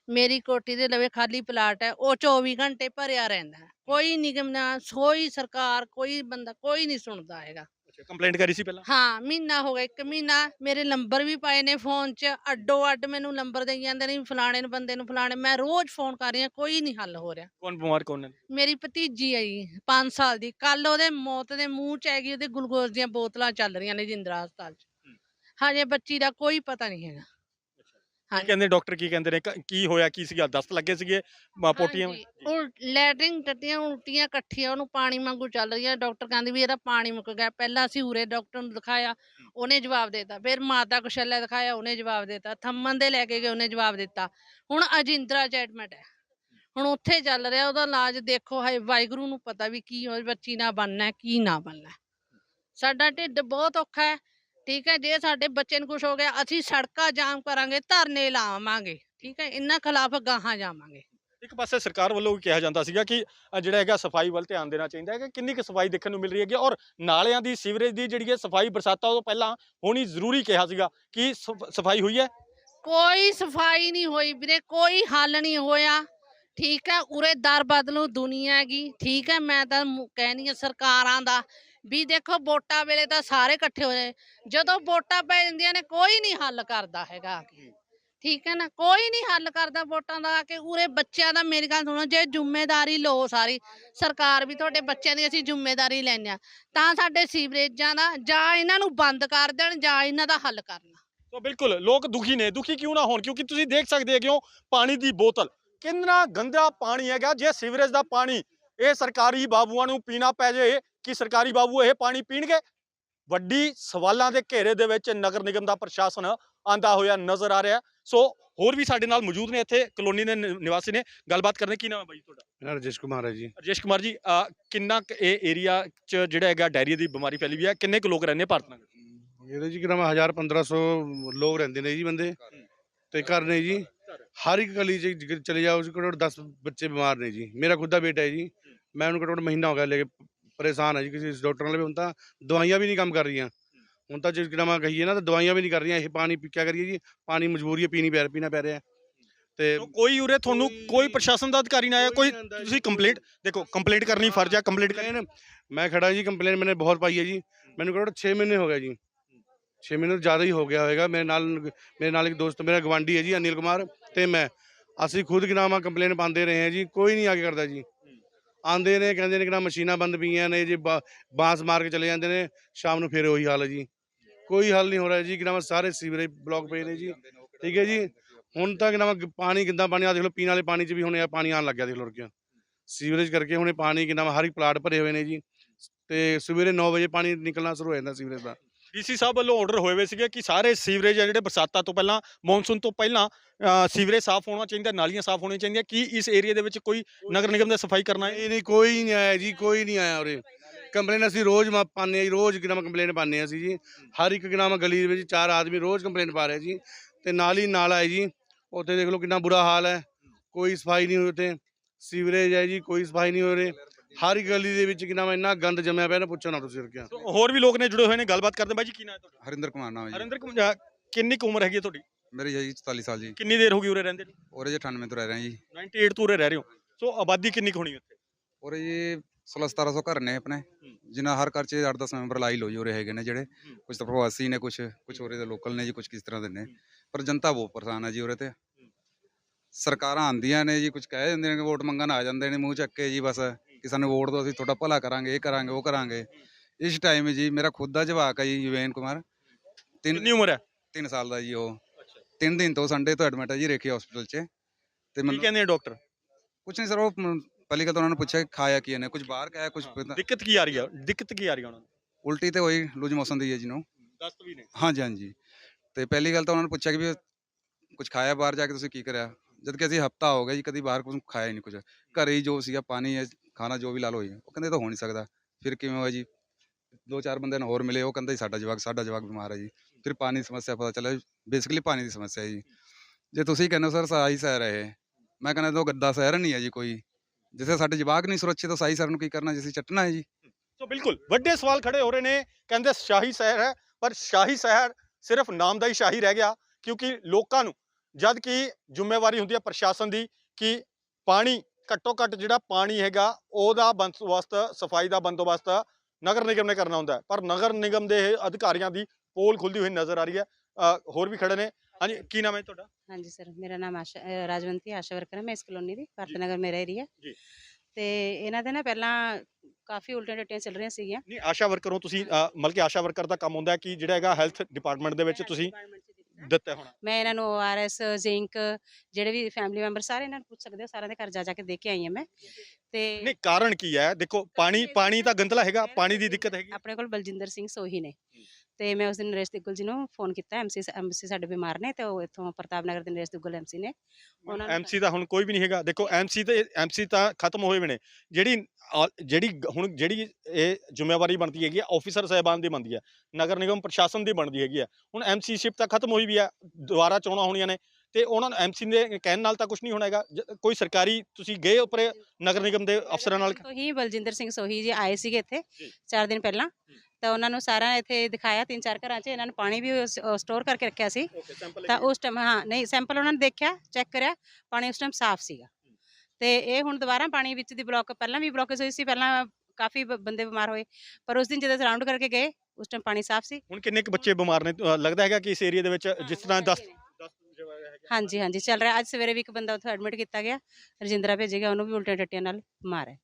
ਮੇਰੀ ਕੋਠੀ ਦੇ ਲਵੇ ਖਾਲੀ ਪਲਾਟ ਹੈ ਉਹ 24 ਘੰਟੇ ਭਰਿਆ ਰਹਿੰਦਾ ਹੈ। ਕੋਈ ਨਿਗਮ ਨਾ ਕੋਈ ਸਰਕਾਰ ਕੋਈ ਬੰਦਾ ਕੋਈ ਨਹੀਂ ਸੁਣਦਾ ਹੈਗਾ। ਅੱਛਾ ਕੰਪਲੇਂਟ ਕਰੀ ਸੀ ਪਹਿਲਾਂ? ਹਾਂ ਮਹੀਨਾ ਹੋ ਗਿਆ ਇੱਕ ਮਹੀਨਾ ਮੇਰੇ ਨੰਬਰ ਵੀ ਪਾਏ ਨੇ ਫੋਨ 'ਚ ਅੱਡੋ ਅੱਡ ਮੈਨੂੰ ਨੰਬਰ ਦੇਈ ਜਾਂਦੇ ਨੇ ਵੀ ਫਲਾਣੇ ਨੂੰ ਬੰਦੇ ਨੂੰ ਫਲਾਣੇ ਮੈਂ ਰੋਜ਼ ਫੋਨ ਕਰ ਰਹੀ ਹਾਂ ਕੋਈ ਨਹੀਂ ਹੱਲ ਹੋ ਰਿਹਾ। ਕੌਣ ਬਿਮਾਰ ਕੌਣ ਨੇ ਮੇਰੀ ਭਤੀਜੀ ਹੈ ਜੀ 5 ਸਾਲ ਦੀ ਕੱਲ ਉਹਦੇ ਮੌਤ ਦੇ ਮੂੰਹ 'ਚ ਹੈਗੀ ਉਹਦੇ ਗਲੂਕੋਜ਼ ਦੀਆਂ ਬੋਤਲਾਂ ਚੱਲ ਰਹੀਆਂ ਨੇ ਜਿੰਦਰਾ ਹਸਪਤਾਲ 'ਚ। ਹਜੇ ਬੱਚੀ ਦਾ ਕੋਈ ਪਤਾ ਨਹੀਂ ਹੈਗਾ। ਕੀ ਹਾਂਜੀ। ਕਹਿੰਦੇ ਡਾਕਟਰ ਕੀ ਕਹਿੰਦੇ ਨੇ? ਕ- ਕੀ ਹੋਇਆ ਕੀ ਸੀਗਾ? ਦਸਤ ਲੱਗੇ ਸੀਗੇ? ਮ- ਪੋਟੀਆਂ ਹਾਂਜੀ, ਉਲ ਲੈਟਰਿੰਗ ਟੱਟੀਆਂ ਉਲਟੀਆਂ ਇਕੱਠੀਆਂ ਉਹਨੂੰ ਪਾਣੀ ਵਾਂਗੂ ਚੱਲ ਰਹੀਆਂ। ਡਾਕਟਰ ਕਹਿੰਦੀ ਵੀ ਇਹਦਾ ਪਾਣੀ ਮੁੱਕ ਗਿਆ। ਪਹਿਲਾਂ ਅਸੀਂ ਉਰੇ ਡਾਕਟਰ ਨੂੰ ਦਿਖਾਇਆ ਉਹਨੇ ਜਵਾਬ ਦਿੱਤਾ। ਫਿਰ ਮਾਤਾ ਕੁਸ਼ਲਿਆ ਦਿਖਾਇਆ ਉਹਨੇ ਜਵਾਬ ਦਿੱਤਾ। ਥੰਮਨ ਦੇ ਲੈ ਕੇ ਗਏ ਉਹਨੇ ਜਵਾਬ ਦਿੱਤਾ। ਹੁਣ ਅਜਿੰਦਰਾ ਚ ਐਡਮਿਟ ਹੈ। ਹੁਣ ਉੱਥੇ ਚੱਲ ਰਿਹਾ ਉਹਦਾ ਇਲਾਜ ਦੇਖੋ ਹਾਏ ਵਾਹਿਗੁਰੂ ਨੂੰ ਪਤਾ ਵੀ ਕੀ ਹੋ ਬੱਚੀ ਨਾ ਬਣਨਾ ਹੈ, ਕੀ ਨਾ ਬਣਨਾ। ਹੈ। ਸਾਡਾ ਢਿੱਡ ਬਹੁਤ ਔਖਾ ਹੈ। ਠੀਕ ਹੈ ਜੇ ਸਾਡੇ ਬੱਚੇ ਨੂੰ ਕੁਝ ਹੋ ਗਿਆ ਅਸੀਂ ਸੜਕਾਂ ਜਾਮ ਕਰਾਂਗੇ ਧਰਨੇ ਲਾਵਾਂਗੇ ਠੀਕ ਹੈ ਇਹਨਾਂ ਖਿਲਾਫ ਗਾਹਾਂ ਜਾਵਾਂਗੇ। ਇੱਕ ਪਾਸੇ ਸਰਕਾਰ ਵੱਲੋਂ ਵੀ ਕਿਹਾ ਜਾਂਦਾ ਸੀਗਾ ਕਿ ਜਿਹੜਾ ਹੈਗਾ ਸਫ਼ਾਈ ਵੱਲ ਧਿਆਨ ਦੇਣਾ ਚਾਹੀਦਾ ਹੈ ਕਿ ਕਿੰਨੀ ਕੁ ਸਫ਼ਾਈ ਦੇਖਣ ਨੂੰ ਮਿਲ ਰਹੀ ਹੈਗੀ ਔਰ ਨਾਲਿਆਂ ਦੀ ਸੀਵਰੇਜ ਦੀ ਜਿਹੜੀ ਹੈ ਸਫ਼ਾਈ ਬਰਸਾਤਾਂ ਤੋਂ ਪਹਿਲਾਂ ਹੋਣੀ ਜ਼ਰੂਰੀ ਕਿਹਾ ਸੀਗਾ ਕਿ ਸਫ- ਸਫ਼ਾਈ ਹੋਈ ਹੈ? ਕੋਈ ਸਫ਼ਾਈ ਨਹੀਂ ਹੋਈ ਵੀਰੇ ਕੋਈ ਹੱਲ ਨਹੀਂ ਹੋਇਆ ਠੀਕ ਹੈ ਉਰੇ ਦਰ ਬਦਲੂ ਦੁਨੀਆ ਹੈਗੀ ਠੀਕ ਹੈ ਮੈਂ ਤਾਂ ਕਹਿਣੀ ਆ ਸਰਕਾਰਾਂ ਦਾ ਵੀ ਦੇਖੋ ਵੋਟਾਂ ਵੇਲੇ ਤਾਂ ਸਾਰੇ ਇਕੱਠੇ ਹੋ ਜਾਏ, ਜਦੋਂ ਵੋਟਾਂ ਪੈ ਜਾਂਦੀਆਂ ਨੇ ਕੋਈ ਨਹੀਂ ਹੱਲ ਕਰਦਾ ਹੈਗਾ। ਠੀਕ ਹੈ ਨਾ? ਕੋਈ ਨਹੀਂ ਹੱਲ ਕਰਦਾ ਵੋਟਾਂ ਦਾ ਆ ਉਰੇ ਬੱਚਿਆਂ ਦਾ ਮੇਰੀ ਗੱਲ ਸੁਣੋ, ਜੇ ਜ਼ਿੰਮੇਵਾਰੀ ਲਓ ਸਾਰੀ, ਸਰਕਾਰ ਵੀ ਤੁਹਾਡੇ ਬੱਚਿਆਂ ਦੀ ਅਸੀਂ ਜ਼ਿੰਮੇਵਾਰੀ ਲੈਂਦੇ ਆ ਤਾਂ ਸਾਡੇ ਸੀਵਰੇਜਾਂ ਦਾ ਜਾਂ ਇਹਨਾਂ ਨੂੰ ਬੰਦ ਕਰ ਦੇਣ ਜਾਂ ਇਹਨਾਂ ਦਾ ਹੱਲ ਕਰਨਾ। ਤਾਂ ਬਿਲਕੁਲ, ਲੋਕ ਦੁਖੀ ਨੇ, ਦੁਖੀ ਕਿਉਂ ਨਾ ਹੋਣ? ਕਿਉਂਕਿ ਤੁਸੀਂ ਦੇਖ ਸਕਦੇ ਹੈਗੇ ਕਿਉਂ ਪਾਣੀ ਦੀ ਬੋਤਲ, ਕਿੰਨਾ ਗੰਦਾ ਪਾਣੀ ਹੈਗਾ, ਜੇ ਸੀਵਰੇਜ ਦਾ ਪਾਣੀ ਇਹ ਸਰਕਾਰੀ ਬਾਬੂਆਂ ਨੂੰ ਪੀਣਾ ਪੈ ਜੇ ਕਿ ਸਰਕਾਰੀ ਬਾਬੂ ਇਹ ਪਾਣੀ ਪੀਣਗੇ? ਵੱਡੀ ਸਵਾਲਾਂ ਦੇ ਘੇਰੇ ਦੇ ਵਿੱਚ ਨਗਰ ਨਿਗਮ ਦਾ ਪ੍ਰਸ਼ਾਸਨ ਆਂਦਾ ਹੋਇਆ ਨਜ਼ਰ ਆ ਰਿਹਾ। ਸੋ ਹੋਰ ਵੀ ਸਾਡੇ ਨਾਲ ਮੌਜੂਦ ਨੇ ਇੱਥੇ ਕਲੋਨੀ ਦੇ ਨਿਵਾਸੀ ਨੇ। ਗੱਲਬਾਤ ਕਰਨੇ ਕੀ ਨਾਮ ਹੈ ਬਾਈ ਤੁਹਾਡਾ? ਮੇਰਾ ਰਜੇਸ਼ ਕੁਮਾਰ ਹੈ ਜੀ। ਰਜੇਸ਼ ਕੁਮਾਰ ਜੀ ਕਿੰਨਾ ਇਹ ਏਰੀਆ 'ਚ ਜਿਹੜਾ ਹੈਗਾ ਡਾਇਰੀਆ ਦੀ ਬਿਮਾਰੀ ਫੈਲੀ ਵੀ ਹੈ? ਕਿੰਨੇ ਕੁ ਲੋਕ ਰਹਿੰਦੇ ਭਾਰਤ ਨਗਰ ਇਹਦੇ ਜੀ ਕਿਰਾਮਾ 1000 1500 ਲੋਕ ਰਹਿੰਦੇ ਨੇ ਜੀ ਬੰਦੇ। ਤੇ ਘਰ ਨੇ ਜੀ। ਹਰ ਇੱਕ ਗਲੀ 'ਚ ਚਲੇ ਜਾਓ ਜੀ ਘੱਟੋ 10 ਬੱਚੇ ਬਿਮਾਰ ਨੇ ਜੀ। ਮੇਰਾ ਖੁਦ ਦਾ ਬੇਟਾ ਹੈ ਜੀ। ਮੈਂ ਉਹਨੂੰ ਘੱਟੋ ਘੱਟ ਮਹੀਨਾ ਹੋ ਗਿਆ ਲੈ ਕੇ ਪਰੇਸ਼ਾਨ ਹੈ ਜੀ ਕਿਸੇ ਡਾਕਟਰ ਨਾਲ ਵੀ ਹੁਣ ਤਾਂ ਦਵਾਈਆਂ ਵੀ ਨਹੀਂ ਕੰਮ ਕਰ ਰਹੀਆਂ। ਹੁਣ ਤਾਂ ਜੇ ਕਿਰਾਮਾ ਕਹੀਏ ਨਾ ਤਾਂ ਦਵਾਈਆਂ ਵੀ ਨਹੀਂ ਕਰ ਰਹੀਆਂ ਇਹ ਪਾਣੀ ਪੀ- ਕਿਆ ਕਰੀਏ ਜੀ ਪਾਣੀ ਮਜਬੂਰੀ ਹੈ ਪੀਣੀ ਪੈ ਪੀਣਾ ਪੈ ਰਿਹਾ। ਤੇ ਕੋਈ ਉਰੇ ਤੁਹਾਨੂੰ ਕੋਈ- ਪ੍ਰਸ਼ਾਸਨ ਦਾ ਅਧਿਕਾਰੀ ਨਾ ਆਇਆ ਕੋਈ ਤੁਸੀਂ ਕੰਪਲੇਂਟ ਦੇਖੋ ਕੰਪਲੇਂਟ ਕਰਨੀ ਫਰਜ਼ ਹੈ ਕੰਪਲੇਂਟ ਕਰ ਮੈਂ ਖੜਾ ਜੀ ਕੰਪਲੇਨ ਮੈंने ਬਹੁਤ ਪਾਈ ਹੈ ਜੀ। ਮੈਨੂੰ ਘੱਟੋ 6 ਮਹੀਨੇ ਹੋ ਗਏ ਜੀ। 6 ਮਹੀਨੇ ਤੋਂ ਜ਼ਿਆਦਾ ਹੀ ਹੋ ਗਿਆ ਹੋਵੇਗਾ ਮੇਰੇ ਨਾਲ ਮੇਰੇ ਨਾਲ ਇੱਕ ਦੋਸਤ ਮੇਰਾ ਗਵਾਂਢੀ ਹੈ ਜੀ ਅਨਿਲ ਕੁਮਾਰ ਤੇ ਮੈਂ। ਅਸੀਂ ਖੁਦ ਕਿ ਨਾਮ ਕੰਪਲੇਨ ਪਾਉਂਦੇ ਰਹੇ ਹਾਂ ਜੀ ਕੋਈ ਨਹੀਂ ਆ ਕੇ ਕਰਦਾ ਜੀ। ਆਂਦੇ ਨੇ, ਕਹਿੰਦੇ ਨੇ ਕਿ ਨਾ ਮਸ਼ੀਨਾਂ ਬੰਦ ਪਈਆਂ ਨੇ ਜੀ, ਬਾ- ਬਾਂਸ ਮਾਰ ਕੇ ਚਲੇ ਜਾਂਦੇ ਨੇ, ਸ਼ਾਮ ਨੂੰ ਫਿਰ ਉਹੀ ਹਾਲ ਹੈ ਜੀ। ਕੋਈ ਹੱਲ ਨਹੀਂ ਹੋ ਰਿਹਾ ਜੀ, ਕਿ ਨਾਮ ਸਾਰੇ ਸੀਵਰੇਜ ਬਲੌਕ ਪਏ ਨੇ ਜੀ। ਠੀਕ ਹੈ ਜੀ, ਹੁਣ ਤੱਕ ਨਾ ਪਾਣੀ ਕਿੰਦਾ ਪਾਣੀ ਆ ਦੇਖ ਲਓ ਪੀਣ ਵਾਲੇ ਪਾਣੀ 'ਚ ਵੀ ਹੁਣ ਇਹ ਪਾਣੀ ਆਉਣ ਲੱਗਿਆ, ਦੇਖ ਲਓ ਰੁਕਿਆ। ਸੀਵਰੇਜ ਕਰਕੇ ਹੁਣੇ ਇਹ ਪਾਣੀ ਕਿੰਨਾ ਹਰ ਇੱਕ ਪਲਾਟ ਭਰੇ ਹੋਏ ਨੇ ਜੀ। ਤੇ ਸਵੇਰੇ 9 ਵਜੇ ਪਾਣੀ ਨਿਕਲਣਾ ਸ਼ੁਰੂ ਹੋ ਜਾਂਦਾ ਸੀਵਰੇਜ ਦਾ। ਡੀਸੀ ਸਾਹਿਬ ਵੱਲੋਂ ਆਰਡਰ ਹੋਏ ਹੋਏ ਸੀਗੇ ਕਿ ਸਾਰੇ ਸੀਵਰੇਜ ਆ ਜਿਹੜੇ ਬਰਸਾਤਾਂ ਤੋਂ ਪਹਿਲਾਂ ਮੌਨਸੂਨ ਤੋਂ ਪਹਿਲਾਂ ਸੀਵਰੇਜ ਸਾਫ਼ ਹੋਣਾ ਚਾਹੀਦਾ ਨਾਲੀਆਂ ਸਾਫ਼ ਹੋਣੀਆਂ ਚਾਹੀਦੀਆਂ ਕੀ ਇਸ ਏਰੀਆ ਦੇ ਵਿੱਚ ਕੋਈ ਨਗਰ ਨਿਗਮ ਦਾ ਸਫ਼ਾਈ ਕਰਨਾ ਹੈ? ਇਹ ਨਹੀਂ ਕੋਈ ਨਹੀਂ ਆਇਆ ਜੀ ਕੋਈ ਨਹੀਂ ਆਇਆ ਉਰੇ। ਕੰਪਲੇਨ ਅਸੀਂ ਰੋਜ਼ ਮਾ ਪਾਉਂਦੇ ਹਾਂ ਜੀ ਰੋਜ਼ ਕਿਨਾਮ ਕੰਪਲੇਨ ਪਾਉਂਦੇ ਹਾਂ ਅਸੀਂ ਜੀ। ਹਰ ਇੱਕ ਕਿਨਾਮ ਗਲੀ ਦੇ ਵਿੱਚ ਚਾਰ ਆਦਮੀ ਰੋਜ਼ ਕੰਪਲੇਨ ਪਾ ਰਹੇ ਜੀ। ਤੇ ਨਾਲ ਹੀ ਨਾਲ ਆਏ ਜੀ ਉੱਥੇ ਦੇਖ ਲਓ ਕਿੰਨਾ ਬੁਰਾ ਹਾਲ ਹੈ। ਕੋਈ ਸਫ਼ਾਈ ਨਹੀਂ ਹੋਈ ਉੱਥੇ। ਸੀਵਰੇਜ ਹੈ ਜੀ ਕੋਈ ਸਫ਼ਾਈ ਨਹੀਂ ਹੋ ਰਹੀ ਹਰ ਗਲੀ ਦੇ ਵਿੱਚ ਕਿਨਾਮ ਇੰਨਾ ਗੰਦ ਜੰਮਿਆ ਪਿਆ ਨਾ ਪੁੱਛੋ ਨਾ ਤੁਸੀਂ ਰੁਕਿਆ ਹੋਰ ਵੀ ਲੋਕ ਨੇ ਜੁੜੇ ਹੋਏ ਨੇ ਗੱਲਬਾਤ ਕਰਦੇ ਬਾਈ ਜੀ ਕੀ ਨਾਮ ਹੈ ਤੁਹਾਡਾ? ਹਰਿੰਦਰ ਕੁਮਾਰ ਨਾਮ ਹੈ ਜੀ। ਹਰਿੰਦਰ ਕੁਮ- ਅ, ਕਿੰਨੀ ਕੁ ਉਮਰ ਹੈਗੀ ਹੈ ਤੁਹਾਡੀ? ਮੇਰੀ ਜੀ 44 ਸਾਲ ਜੀ। ਕਿੰਨੀ ਦੇਰ ਹੋ ਗਈ ਉਰੇ ਰਹਿੰਦੇ ਨੂੰ? ਉਰੇ ਜੀ 98 ਤੋਂ ਰਹਿ ਰਹੇ ਹਾਂ ਜੀ। 98 ਤੋਂ ਉਰੇ ਰਹਿ ਰਹੇ ਹੋ। ਸੋ ਆਬਾਦੀ ਕਿੰਨੀ ਕੁ ਹੋਣੀ ਉੱਥੇ? ਉਰੇ ਜੀ 16 1700 ਘਰ ਨੇ ਆਪਣੇ। ਜਿਨ੍ਹਾਂ ਹਰ ਘਰ 'ਚ 8-10 ਮੈਂਬਰ ਲਾਈ ਲੋ ਜੀ ਉਰੇ ਹੈਗੇ ਨੇ ਜਿਹੜੇ। ਕੁਝ ਤਾਂ ਪ੍ਰਵਾਸੀ ਨੇ ਕੁਝ ਕੁਝ ਉਰੇ ਦੇ ਲੋਕਲ ਨੇ ਜੀ ਕੁਝ ਕਿਸ ਤਰ੍ਹਾਂ ਦੇ ਨੇ। ਪਰ ਜਨਤਾ ਬਹੁਤ ਪਰੇਸ਼ਾਨ ਹੈ ਜੀ ਉਰੇ ਤੇ। ਸਰਕਾਰਾਂ ਆਂਦੀਆਂ ਨੇ ਜੀ ਕੁਝ ਕਹਿ ਦਿੰਦੇ ਨੇ ਕਿ ਵੋਟ ਮੰਗਣ ਆ ਜਾਂਦੇ ਨੇ ਮੂੰਹ ਚੱਕ ਕੇ ਜੀ ਬਸ। ਕਿ ਸਾਨੂੰ ਵੋਟ ਦਿਓ ਅਸੀਂ ਤੁਹਾਡਾ ਭਲਾ ਕਰਾਂਗੇ ਇਹ ਕਰਾਂਗੇ ਉਹ ਕਰਾਂਗੇ। ਇਸ ਟਾਈਮ ਜੀ ਮੇਰਾ ਖੁਦ ਦਾ ਜਵਾਕ ਹੈ ਜੀ ਯੁਵੇਨ ਕੁਮਾਰ। ਤਿੰਨ ਕਿੰਨੀ ਉਮਰ ਹੈ? ਤਿੰਨ ਸਾਲ ਦਾ ਜੀ ਉਹ। ਤਿੰਨ ਦਿਨ ਤੋਂ ਸੰਡੇ ਤੋਂ ਐਡਮਿਟ ਹੈ ਜੀ ਰੇਖੀ ਹਸਪੀਟਲ 'ਚ। ਤੇ ਕੀ ਮੈਨੂੰ ਕਹਿੰਦੇ ਆ ਡਾਕਟਰ ਕੁਛ ਨਹੀਂ ਸਰ ਉਹ ਮ, ਪਹਿਲੀ ਗੱਲ ਤਾਂ ਉਹਨਾਂ ਨੇ ਪੁੱਛਿਆ ਕਿ ਖਾਇਆ ਕੀ ਇਹਨੇ ਕੁਝ ਬਾਹਰ ਖਾਇਆ ਕੁਝ ਦਿੱਕਤ ਕੀ ਆ ਰਹੀ ਹੈ ਦਿੱਕਤ ਕੀ ਆ ਰਹੀ ਹੈ ਉਹਨਾਂ ਨੂੰ? ਉਲਟੀ ਤੇ ਹੋਈ ਲੂਜ ਮੋਸ਼ਨ ਦੀ ਹੈ ਜਿਹਨੂੰ ਦੱਸ ਵੀ ਨੇ ਹਾਂਜੀ ਹਾਂਜੀ। ਤੇ ਪਹਿਲੀ ਗੱਲ ਤਾਂ ਉਹਨਾਂ ਨੇ ਪੁੱਛਿਆ ਕਿ ਵੀ ਕੁਝ ਖਾਇਆ ਬਾਹਰ ਜਾ ਕੇ ਤੁਸੀਂ ਕੀ ਕਰਿਆ? ਜਦ ਕਿ ਅਸੀਂ ਹਫਤਾ ਹੋ ਗਿਆ ਜੀ ਕਦੀ ਬਾਹਰ ਕੁਝ ਖਾਇਆ ਹੀ ਨਹੀਂ ਕੁਝ ਘਰੇ ਹੀ ਜੋ ਸੀਗਾ ਪਾਣੀ ਹੈ ਖਾਣਾ ਜੋ ਵੀ ਲਾ ਲਓ ਜੀ। ਉਹ ਕਹਿੰਦੇ ਤਾਂ ਹੋ ਨਹੀਂ ਸਕਦਾ। ਫਿਰ ਕਿਵੇਂ ਹੋਇਆ ਜੀ? ਦੋ ਚਾਰ ਬੰਦੇ ਨੂੰ ਹੋਰ ਮਿਲੇ, ਉਹ ਕਹਿੰਦਾ ਜੀ ਸਾਡਾ ਜਵਾਕ ਸਾਡਾ ਜਵਾਕ ਬਿਮਾਰ ਹੈ ਜੀ। ਫਿਰ ਪਾਣੀ ਦੀ ਸਮੱਸਿਆ ਪਤਾ ਚੱਲਿਆ ਬੇਸਿਕਲੀ ਪਾਣੀ ਦੀ ਸਮੱਸਿਆ ਹੈ ਜੀ। ਜੇ ਤੁਸੀਂ ਕਹਿੰਦੇ ਸਰ ਸਾਈ ਸਹਿਰ ਹੈ ਮੈਂ ਕਹਿੰਦਾ ਤਾਂ ਗੱਦਾ ਸਹਿਰ ਨਹੀਂ ਹੈ ਜੀ ਕੋਈ। ਜਿੱਥੇ ਸਾਡੇ ਜਵਾਕ ਨਹੀਂ ਸੁਰੱਖਿਅਤ ਤਾਂ ਸਾਈ ਸਹਿਰ ਨੂੰ ਕੀ ਕਰਨਾ ਜੀ ਅਸੀਂ ਚੱਟਣਾ ਹੈ ਜੀ? ਸੋ ਬਿਲਕੁਲ, ਵੱਡੇ ਸਵਾਲ ਖੜੇ ਹੋ ਰਹੇ ਨੇ। ਕਹਿੰਦੇ ਸ਼ਾਹੀ ਸ਼ਹਿਰ ਹੈ, ਪਰ ਸ਼ਾਹੀ ਸ਼ਹਿਰ ਸਿਰਫ ਨਾਮ ਦਾ ਹੀ ਸ਼ਾਹੀ ਰਹਿ ਗਿਆ, ਕਿਉਂਕਿ ਲੋਕਾਂ ਨੂੰ ਜਦ ਕਿ ਜ਼ਿੰਮੇਵਾਰੀ ਹੁੰਦੀ ਹੈ ਪ੍ਰਸ਼ਾਸਨ ਦੀ ਕਿ ਪਾਣੀ ਘੱਟੋ ਘੱਟ ਜਿਹੜਾ ਪਾਣੀ ਹੈਗਾ ਉਹਦਾ ਬੰਦੋਬਸਤ ਸਫ਼ਾਈ ਦਾ ਬੰਦੋਬਸਤ ਨਗਰ ਨਿਗਮ ਨੇ ਕਰਨਾ ਹੁੰਦਾ ਪਰ ਨਗਰ ਨਿਗਮ ਦੇ ਅਧਿਕਾਰੀਆਂ ਦੀ ਪੋਲ ਖੁੱਲਦੀ ਹੋਈ ਨਜ਼ਰ ਆ ਰਹੀ ਹੈ। ਹੋਰ ਵੀ ਖੜੇ ਨੇ। ਹਾਂਜੀ ਕੀ ਨਾਮ ਹੈ ਤੁਹਾਡਾ? ਹਾਂਜੀ ਸਰ ਮੇਰਾ ਨਾਮ ਆਸ਼ਾ ਰਾਜਵੰਤੀ ਆਸ਼ਾ ਵਰਕਰ ਹੈ। ਮੈਂ ਇਸ ਕਲੋਨੀ ਦੀ ਭਾਰਤ ਨਗਰ ਮੇਰਾ ਏਰੀਆ। ਜੀ। ਤੇ ਇਹਨਾਂ ਦੇ ਨਾ ਪਹਿਲਾਂ ਕਾਫੀ ਉਲਟੀਆਂ ਟੱਟੀਆਂ ਚੱਲ ਰਹੀਆਂ ਸੀਗੀਆਂ। ਨਹੀਂ ਆਸ਼ਾ ਵਰਕਰ ਹੋ ਤੁਸੀਂ ਮਤਲਬ ਕਿ ਆਸ਼ਾ ਵਰਕਰ ਦਾ ਕੰਮ ਹੁੰਦਾ ਕਿ ਜਿਹੜਾ ਹੈਗਾ ਹੈਲਥ ਡਿਪਾਰਟਮੈਂਟ ਦੇ ਵਿੱਚ ਤੁਸੀਂ ਦਿੱਤਾ ਹੋਣਾ। ਮੈਂ ਇਹਨਾਂ ਨੂੰ ਓਆਰਐਸ ਜ਼ਿੰਕ ਜਿਹੜੇ ਵੀ ਫੈਮਿਲੀ ਮੈਂਬਰ ਸਾਰੇ ਇਹਨਾਂ ਨੂੰ ਪੁੱਛ ਸਕਦੇ ਹੋ ਸਾਰਿਆਂ ਦੇ ਘਰ ਜਾ ਜਾ ਕੇ ਦੇਖ ਕੇ ਆਈ ਹਾਂ ਮੈਂ। ਤੇ ਨਹੀਂ ਕਾਰਨ ਕੀ ਹੈ? ਦੇਖੋ ਪਾਣੀ ਪਾਣੀ ਤਾਂ ਗੰਦਲਾ ਹੈਗਾ ਪਾਣੀ ਦੀ ਦਿੱਕਤ ਹੈਗੀ। ਆਪਣੇ ਕੋਲ ਬਲਜਿੰਦਰ ਸਿੰਘ ਸੋਹੀ ਨੇ। ਤੇ ਮੈਂ ਉਸ ਦਿਨ ਨਰੇਸ਼ ਦੁੱਗਲ ਜੀ ਨੂੰ ਫੋਨ ਕੀਤਾ ਐਮਸੀ ਐਮਸੀ ਸਾਡੇ ਬਿਮਾਰ ਨੇ ਤੇ ਉਹ ਇੱਥੋਂ ਪ੍ਰਤਾਪ ਨਗਰ ਦੇ ਨਰੇਸ਼ ਦੁੱਗਲ ਐਮਸੀ ਨੇ। ਉਹਨਾਂ ਐਮਸੀ ਦਾ ਹੁਣ ਕੋਈ ਵੀ ਨਹੀਂ ਹੈਗਾ। ਦੇਖੋ ਐਮਸੀ ਤੇ ਐਮਸੀ ਤਾਂ ਖਤਮ ਹੋਏ ਹੋਏ ਨੇ। ਜਿਹੜੀ ਆ- ਜਿਹੜੀ ਗ- ਹੁਣ ਜਿਹੜੀ ਇਹ ਜ਼ਿੰਮੇਵਾਰੀ ਬਣਦੀ ਹੈਗੀ ਆਫੀਸਰ ਸਾਹਿਬਾਨ ਦੀ ਬਣਦੀ ਹੈ ਨਗਰ ਨਿਗਮ ਪ੍ਰਸ਼ਾਸਨ ਦੀ ਬਣਦੀ ਹੈਗੀ ਹੈ ਹੁਣ ਐਮਸੀਸ਼ਿਪ ਤਾਂ ਖਤਮ ਹੋਈ ਵੀ ਹੈ ਦੁਬਾਰਾ ਚੋਣਾਂ ਹੋਣੀਆਂ ਨੇ ਤੇ ਉਹਨਾਂ ਨੂੰ ਐਮਸੀ ਦੇ ਕਹਿਣ ਨਾਲ ਤਾਂ ਕੁਝ ਨਹੀਂ ਹੋਣਾ ਹੈਗਾ। ਜ- ਕੋਈ ਸਰਕਾਰੀ ਤੁਸੀਂ ਗਏ ਉੱਪਰ ਨਗਰ ਨਿਗਮ ਦੇ ਅਫਸਰਾਂ ਨਾਲ? ਤੋਂ ਹੀ ਬਲਜਿੰਦਰ ਸਿੰਘ ਸੋਹੀ ਜੀ ਆਏ ਸੀਗੇ ਇੱਥੇ ਜੀ। 4 ਦਿਨ ਪਹਿਲਾਂ। ਤਾਂ ਉਹਨਾਂ ਨੂੰ ਸਾਰਾ ਇੱਥੇ ਦਿਖਾਇਆ ਤਿੰਨ ਚਾਰ ਘਰਾਂ 'ਚ ਇਹਨਾਂ ਨੂੰ ਪਾਣੀ ਵੀ ਸਟੋਰ ਕਰਕੇ ਰੱਖਿਆ ਸੀ। ਤਾਂ ਉਸ ਟਾਈਮ ਹਾਂ ਨਹੀਂ ਸੈਂਪਲ ਉਹਨਾਂ ਨੇ ਦੇਖਿਆ ਚੈੱਕ ਕਰਿਆ ਪਾਣੀ ਉਸ ਟਾਈਮ ਸਾਫ਼ ਸੀਗਾ। ਤੇ ਇਹ ਹੁਣ ਦੁਬਾਰਾ ਪਾਣੀ ਵਿੱਚ ਦੀ ਬਲੌਕ ਪਹਿਲਾਂ ਵੀ ਬਲੌਕੇਜ ਹੋਈ ਸੀ ਪਹਿਲਾਂ ਕਾਫੀ ਬ- ਬੰਦੇ ਬਿਮਾਰ ਹੋਏ ਪਰ ਉਸ ਦਿਨ ਜਦੋਂ ਸਰਾਊਂਡ ਕਰਕੇ ਗਏ ਉਸ ਟਾਈਮ ਪਾਣੀ ਸਾਫ਼ ਸੀ। ਹੁਣ ਕਿੰਨੇ ਕੁ ਬੱਚੇ ਬਿਮਾਰ ਨੇ? ਅ, ਲੱਗਦਾ ਹੈਗਾ ਕਿ ਇਸ ਏਰੀਆ ਦੇ ਵਿੱਚ ਜਿਸ ਤਰ੍ਹਾਂ 10 ਹਾਂਜੀ ਹਾਂਜੀ ਚੱਲ ਰਿਹਾ। ਅੱਜ ਸਵੇਰੇ ਵੀ ਇੱਕ ਬੰਦਾ ਉੱਥੇ ਐਡਮਿਟ ਕੀਤਾ ਗਿਆ ਰਜਿੰਦਰਾ ਭੇਜਿਆ ਗਿਆ ਉਹਨੂੰ ਵੀ ਉਲਟੀਆਂ ਟੱਟੀਆਂ ਨਾਲ ਬਿਮਾਰ ਹੈ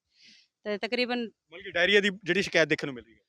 ਤੇ ਤਕਰੀਬਨ ਮਤਲਬ ਕਿ ਡਾਇਰੀਆ ਦੀ ਜਿਹੜੀ ਸ਼ਿਕਾਇਤ ਦੇਖਣ ਨੂੰ ਮਿਲ ਰਹੀ ਹੈ।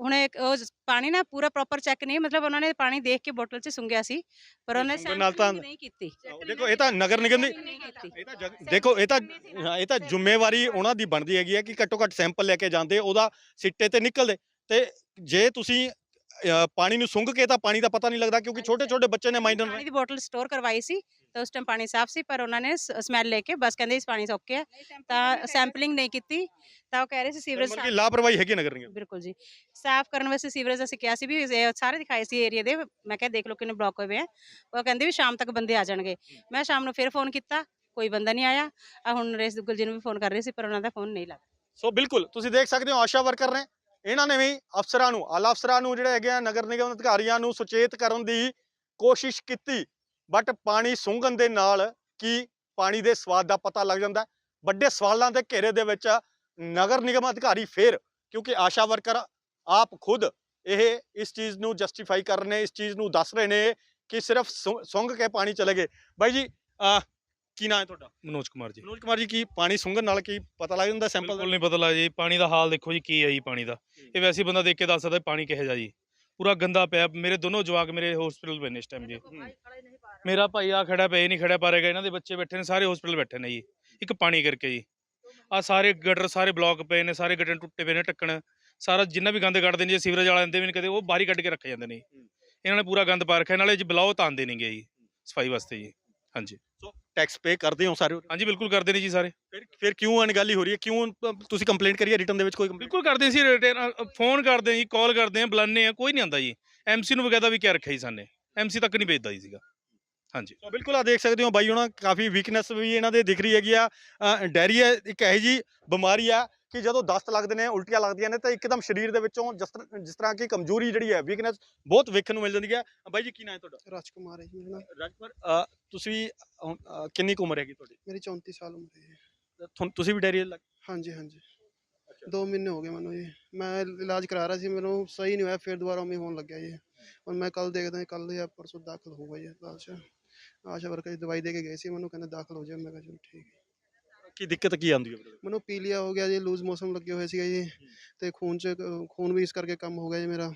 ਹੁਣ ਇੱਕ ਉਹ ਪਾਣੀ ਨਾ ਪੂਰਾ ਪ੍ਰੋਪਰ ਚੈੱਕ ਨਹੀਂ ਮਤਲਬ ਉਹਨਾਂ ਨੇ ਪਾਣੀ ਦੇਖ ਕੇ ਬੋਟਲ 'ਚ ਸੁੰਘਿਆ ਸੀ ਪਰ ਉਹਨੇ ਸੁੰਘਣ ਨਾਲ ਤਾਂ- sampling ਨਹੀਂ ਕੀਤੀ ਦੇਖੋ ਇਹ ਤਾਂ ਨਗਰ ਨਿਗਮ ਦੀ ਨਹੀਂ ਕੀਤੀ ਇਹ ਤਾਂ ਜਗ- ਦੇਖੋ ਇਹ ਤਾਂ ਹਾਂ, ਇਹ ਤਾਂ ਜ਼ਿੰਮੇਵਾਰੀ ਉਹਨਾਂ ਦੀ ਬਣਦੀ ਹੈਗੀ ਹੈ ਕਿ ਘੱਟੋ ਘੱਟ ਸੈਂਪਲ ਲੈ ਕੇ ਜਾਂਦੇ ਉਹਦਾ ਸਿੱਟੇ ਤੇ ਨਿਕਲਦੇ ਤੇ ਜੇ ਤੁਸੀਂ ਅ, ਪਾਣੀ ਨੂੰ ਸੁੰਘ ਕੇ ਤਾਂ ਪਾਣੀ ਦਾ ਪਤਾ ਨਹੀਂ ਲੱਗਦਾ ਕਿਉਂਕਿ ਛੋਟੇ ਛੋਟੇ ਬੱਚੇ ਨੇ ਮਾਈਨਰ ਪਾਣੀ ਦੀ ਬੋਟਲ ਸਟੋਰ ਕਰਵਾਈ ਸੀ ਤਾਂ ਉਸ ਟਾਈਮ ਪਾਣੀ ਸਾਫ਼ ਸੀ ਪਰ ਉਹਨਾਂ ਨੇ ਸਮੈਲ ਲੈ ਕੇ ਬਸ ਕਹਿੰਦੇ ਇਸ ਪਾਣੀ ਸੌਕੇ ਹੈ। ਤਾਂ ਸੈਂਪਲਿੰਗ ਨਹੀਂ ਕੀਤੀ। ਤਾਂ ਉਹ ਕਹਿ ਰਹੇ ਸੀ ਸੀਵਰੇਜ ਮਤਲਬ ਕਿ ਲਾਪਰਵਾਹੀ ਹੈਗੀ ਨਗਰ ਨਿਗਮ ਬਿਲਕੁਲ ਜੀ। ਸਾਫ਼ ਕਰਨ ਵਾਸਤੇ ਸੀਵਰੇਜ ਅਸੀਂ ਕਿਹਾ ਸੀ ਵੀ ਇਹ ਸਾਰੇ ਦਿਖਾਏ ਸੀ ਏਰੀਆ ਦੇ। ਮੈਂ ਕਿਹਾ ਦੇਖ ਲਓ ਕਿੰਨੇ ਬਲੌਕ ਹੋਏ ਹੋਏ ਆ। ਉਹ ਕਹਿੰਦੇ ਵੀ ਸ਼ਾਮ ਤੱਕ ਬੰਦੇ ਆ ਜਾਣਗੇ। ਮੈਂ ਸ਼ਾਮ ਨੂੰ ਫਿਰ ਫੋਨ ਕੀਤਾ ਕੋਈ ਬੰਦਾ ਨਹੀਂ ਆਇਆ। ਆ ਹੁਣ ਨਰੇਸ਼ ਦੁੱਗਲ ਜੀ ਨੂੰ ਵੀ ਫੋਨ ਕਰ ਰਹੀ ਸੀ ਪਰ ਉਹਨਾਂ ਦਾ ਫੋਨ ਨਹੀਂ ਲੱਗਾ। ਸੋ ਬਿਲਕੁਲ ਤੁਸੀਂ ਦੇਖ ਸਕਦੇ ਹੋ ਆਸ਼ਾ ਵਰਕਰ ਨੇ। ਇਹਨਾਂ ਨੇ ਵੀ ਅਫਸਰਾਂ ਨੂੰ ਆਲਾ ਅਫਸਰਾਂ ਨੂੰ ਜਿਹੜੇ ਹੈਗੇ ਆ ਨਗਰ ਨਿਗਮ ਅਧਿਕਾਰੀਆਂ ਨੂੰ ਸੁਚੇਤ ਕਰਨ ਦੀ ਕੋਸ਼ਿਸ਼ ਕੀਤੀ। ਬਟ ਪਾਣੀ ਸੁੰਘਣ ਦੇ ਨਾਲ ਕੀ ਪਾਣੀ ਦੇ ਸਵਾਦ ਦਾ ਪਤਾ ਲੱਗ ਜਾਂਦਾ। ਵੱਡੇ ਸਵਾਲਾਂ ਦੇ ਘੇਰੇ ਦੇ ਵਿੱਚ ਨਗਰ ਨਿਗਮ ਅਧਿਕਾਰੀ ਫੇਰ ਕਿਉਂਕਿ ਆਸ਼ਾ ਵਰਕਰ ਆਪ ਖੁਦ ਇਹ ਇਸ ਚੀਜ਼ ਨੂੰ ਜਸਟੀਫਾਈ ਕਰ ਰਹੇ ਨੇ ਇਸ ਚੀਜ਼ ਨੂੰ ਦੱਸ ਰਹੇ ਨੇ ਕਿ ਸਿਰਫ ਸੁੰਘ ਕੇ ਪਾਣੀ ਚਲੇ ਗਏ। ਬਾਈ ਜੀ ਕੀ ਨਾਂ ਹੈ ਤੁਹਾਡਾ? ਮਨੋਜ ਕੁਮਾਰ ਜੀ। ਮਨੋਜ ਕੁਮਾਰ ਜੀ ਕੀ ਪਾਣੀ ਸੁੰਘਣ ਨਾਲ ਕੀ ਪਤਾ ਲੱਗ ਜਾਂਦਾ ਸੈਂਪਲ ਬਿਲਕੁਲ ਨਹੀਂ ਪਤਾ ਲੱਗ ਜੀ ਪਾਣੀ ਦਾ ਹਾਲ ਦੇਖੋ ਜੀ ਕੀ ਹੈ ਜੀ ਪਾਣੀ ਦਾ। ਇਹ ਵੈਸੇ ਬੰਦਾ ਦੇਖ ਕੇ ਦੱਸ ਸਕਦਾ ਪਾਣੀ ਕਿਹੋ ਜਿਹਾ ਜੀ। ਪੂਰਾ ਗੰਦਾ ਪਿਆ। ਮੇਰੇ ਦੋਨੋਂ ਜਵਾਕ ਮੇਰੇ ਹਸਪੀਟਲ ਪਏ ਨੇ ਇਸ ਟਾਈਮ ਜੀ। ਮੇਰਾ ਭਾਈ ਆ ਖੜਾ ਪਿਆ ਇਹ ਨਹੀਂ ਖੜਾ ਪਾ ਰਿਹਾ ਇਹਨਾਂ ਦੇ ਬੱਚੇ ਬੈਠੇ ਨੇ ਸਾਰੇ ਹਸਪੀਟਲ ਬੈਠੇ ਨੇ ਜੀ। ਇੱਕ ਪਾਣੀ ਕਰਕੇ ਜੀ। ਆ ਸਾਰੇ ਗਟਰ ਸਾਰੇ ਬਲੌਕ ਪਏ ਨੇ ਸਾਰੇ ਗਟਰ ਟੁੱਟੇ ਪਏ ਨੇ ਟੱਕਣ ਸਾਰਾ ਜਿੰਨਾ ਵੀ ਗੰਦ ਕੱਢਦੇ ਨੇ ਜੀ ਸੀਵਰੇਜ ਵਾਲੇ ਆਉਂਦੇ ਵੀ ਨੇ ਕਦੇ ਉਹ ਬਾਹਰ ਕੱਢ ਕੇ ਰੱਖ ਜਾਂਦੇ ਨੇ। ਇਹਨਾਂ ਨੇ ਪੂਰਾ ਗੰਦ ਪਾ ਰੱਖਿਆ ਨਾਲੇ ਜੀ ਬਲਾਓ ਤਾਂ ਆਉਂਦੇ ਨਹੀਂਗੇ ਜੀ ਸਫ਼ਾਈ ਵਾਸਤੇ ਜੀ। ਹਾਂਜੀ। ਟੈਕਸ ਪੇ ਕਰਦੇ ਹੋ ਸਾਰੇ? ਹਾਂਜੀ ਬਿਲਕੁਲ ਕਰਦੇ ਨੇ ਜੀ ਸਾਰੇ। ਫਿਰ ਫਿਰ ਕਿਉਂ ਅਣਗਾਲੀ ਹੋ ਰਹੀ ਹੈ? ਕਿਉਂ ਅ, ਤੁਸੀਂ ਕੰਪਲੇਂਟ ਕਰੀਏ ਰਿਟਰਨ ਦੇ ਵਿੱਚ ਕੋਈ? ਬਿਲਕੁਲ ਕਰਦੇ ਸੀ ਰਿਟਰਨ ਫੋਨ ਕਰਦੇ ਜੀ ਕਾਲ ਕਰਦੇ ਆ ਬੁਲਾਉਂਦੇ ਆ ਕੋਈ ਨਹੀਂ ਆਂਦਾ ਜੀ। ਐਮਸੀ ਨੂੰ ਵਗੈਰਾ ਵੀ ਕਿਆ ਰੱਖਿਆ ਜੀ ਸਾਨੇ। ਐਮਸੀ ਤੱਕ ਨਹੀਂ ਭੇਜਦਾ ਜੀ ਸੀਗਾ। ਹਾਂਜੀ। ਸੋ ਬਿਲਕੁਲ ਆ ਦੇਖ ਸਕਦੇ ਹੋ ਬਾਈ ਉਹਨਾਂ ਕਾਫੀ ਵੀਕਨੈਸ ਵੀ ਇਹਨਾਂ ਦੇ ਦਿਖ ਰਹੀ ਹੈਗੀ ਆ। ਅ, ਡਾਇਰੀਆ ਇੱਕ ਇਹੋ ਜੀ ਬਿਮਾਰੀ ਆ ਕਿ ਜਦੋਂ ਦਸਤ ਲੱਗਦੇ ਨੇ ਉਲਟੀਆਂ ਲੱਗਦੀਆਂ ਨੇ ਤਾਂ ਇੱਕਦਮ ਸਰੀਰ ਦੇ ਵਿੱਚੋਂ ਜਿਸ ਤਰ੍ਹਾਂ ਜਿਸ ਤਰ੍ਹਾਂ ਕਿ ਕਮਜ਼ੋਰੀ ਜਿਹੜੀ ਹੈ ਵੀਕਨੈਸ ਬਹੁਤ ਵੇਖਣ ਨੂੰ ਮਿਲ ਜਾਂਦੀ ਹੈ। ਬਾਈ ਜੀ ਕੀ ਨਾਂ ਹੈ ਤੁਹਾਡਾ? ਰਾਜਕੁਮਾਰ ਹੈ ਜੀ ਮੇਰਾ ਨਾਮ। ਅ, ਤੁਸੀਂ ਕਿੰਨੀ ਉਮਰ ਹੈਗੀ ਤੁਹਾਡੀ? ਮੇਰੀ 34 ਸਾਲ ਉਮਰ ਹੈ ਤੁਸੀਂ ਵੀ ਡਾਇਰੀਆ ਲੱਗ ਹਾਂਜੀ ਹਾਂਜੀ। 2 ਮਹੀਨੇ ਹੋ ਗਏ ਮੈਨੂੰ ਜੀ। ਮੈਂ ਇਲਾਜ ਕਰਾ ਰਿਹਾ ਸੀ ਮੈਨੂੰ ਸਹੀ ਨਹੀਂ ਹੋਇਆ ਫਿਰ ਦੁਬਾਰਾ ਉਵੇਂ ਹੋਣ ਲੱਗਿਆ ਜੀ। ਹੁਣ ਮੈਂ ਕੱਲ ਦੇਖਦਾ ਕੱਲ ਜਾਂ ਪਰਸੋਂ ਦਾਖਲ ਹੋਊਗਾ ਜੀ ਆਸ਼ਾ ਆਸ਼ਾ ਵਰਕਰ ਦਵਾਈ ਦੇ ਕੇ ਗਏ ਸੀ ਮੈਨੂੰ ਕਹਿੰਦੇ ਦਾਖਲ ਹੋ ਜਾ ਮੈਂ ਕਿਹਾ ਚਲੋ ਠੀਕ ਹੈ। ਕੀ ਦਿੱਕਤ ਕੀ ਆਉਂਦੀ ਹੈ? ਮੈਨੂੰ ਪੀਲੀਆ ਹੋ ਗਿਆ ਜੀ ਲੂਜ਼ ਮੌਸਮ ਲੱਗੇ ਹੋਏ ਸੀਗਾ ਜੀ ਤੇ ਖੂਨ ਚ ਖੂਨ ਵੀ ਇਸ ਕਰਕੇ ਕੰਮ ਹੋ ਗਿਆ ਜੀ ਮੇਰਾ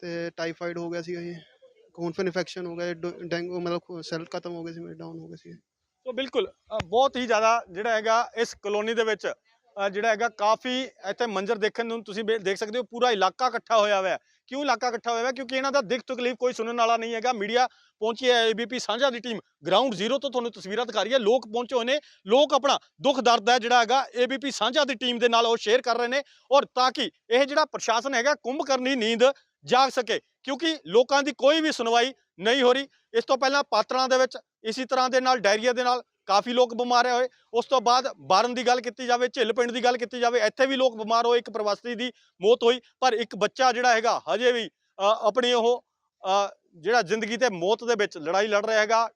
ਤੇ ਟਾਈਫਾਈਡ ਹੋ ਗਿਆ ਸੀਗਾ ਜੀ ਖੂਨ ਫਿਰ ਇਨਫੈਕਸ਼ਨ ਹੋ ਗਿਆ ਜੀ, ਡੇਂਗੂ ਮਤਲਬ ਸੈੱਲ ਖਤਮ ਹੋ ਗਏ ਸੀ ਮੇਰੇ ਡਾਊਨ ਹੋ ਗਏ ਸੀ ਸੋ ਬਿਲਕੁਲ ਅ, ਬਹੁਤ ਹੀ ਜ਼ਿਆਦਾ ਜਿਹੜਾ ਹੈਗਾ ਇਸ ਕਲੋਨੀ ਦੇ ਵਿੱਚ ਜਿਹੜਾ ਹੈਗਾ ਕਾਫੀ ਇੱਥੇ ਮੰਜ਼ਰ ਦੇਖਣ ਨੂੰ ਤੁਸੀਂ ਦੇਖ ਸਕਦੇ ਹੋ, ਪੂਰਾ ਇਲਾਕਾ ਇਕੱਠਾ ਹੋਇਆ ਹੋਇਆ ਕਿਉਂ ਇਲਾਕਾ ਇਕੱਠਾ ਹੋਇਆ ਹੋਇਆ? ਕਿਉਂਕਿ ਇਹਨਾਂ ਦਾ ਦਿੱਖ ਤਕਲੀਫ ਕੋਈ ਸੁਣਨ ਵਾਲਾ ਨਹੀਂ ਹੈਗਾ। ਮੀਡੀਆ ਪਹੁੰਚੀ ਹੈ ਏਬੀਪੀ ਸਾਂਝਾ ਦੀ ਟੀਮ। ਗਰਾਊਂਡ ਜ਼ੀਰੋ ਤੋਂ ਤੁਹਾਨੂੰ ਤਸਵੀਰਾਂ ਦਿਖਾ ਰਹੀ ਹੈ। ਲੋਕ ਪਹੁੰਚੇ ਹੋਏ ਨੇ। ਲੋਕ ਆਪਣਾ ਦੁੱਖ ਦਰਦ ਹੈ ਜਿਹੜਾ ਹੈਗਾ ਏਬੀਪੀ ਸਾਂਝਾ ਦੀ ਟੀਮ ਦੇ ਨਾਲ ਉਹ ਸ਼ੇਅਰ ਕਰ ਰਹੇ ਨੇ। ਔਰ ਤਾਂ ਕਿ ਇਹ ਜਿਹੜਾ ਪ੍ਰਸ਼ਾਸਨ ਹੈਗਾ ਕੁੰਭ ਕਰਨੀ ਨੀਂਦ ਜਾਗ ਸਕੇ। ਕਿਉਂਕਿ ਲੋਕਾਂ ਦੀ ਕੋਈ ਵੀ ਸੁਣਵਾਈ ਨਹੀਂ ਹੋ ਰਹੀ। ਇਸ ਤੋਂ ਪਹਿਲਾਂ ਪਾਤਰਾਂ ਦੇ ਵਿੱਚ, ਇਸੇ ਤਰ੍ਹਾਂ ਦੇ ਨਾਲ, ਡਾਇਰੀਆ ਦੇ ਨਾਲ ਕਾਫੀ ਲੋਕ ਬਿਮਾਰ ਹੋਏ। ਉਸ ਤੋਂ ਬਾਅਦ ਬਾਰਨ ਦੀ ਗੱਲ ਕੀਤੀ ਜਾਵੇ, ਝਿੱਲ ਪਿੰਡ ਦੀ ਗੱਲ ਕੀਤੀ ਜਾਵੇ, ਇੱਥੇ ਵੀ ਲੋਕ ਬਿਮਾਰ ਹੋਏ, ਇੱਕ ਪ੍ਰਵਾਸੀ ਦੀ ਮੌਤ ਹੋਈ, ਪਰ ਇੱਕ ਬੱਚਾ ਜਿਹੜਾ ਹੈਗਾ ਹਜੇ ਵੀ ਆਪਣੀ ਉਹ ਜਿਹੜਾ ਜ਼ਿੰਦਗੀ ਤੇ ਮੌਤ ਦੇ ਵਿੱਚ ਲੜਾਈ ਲੜ ਰਿਹਾ ਹੈਗਾ,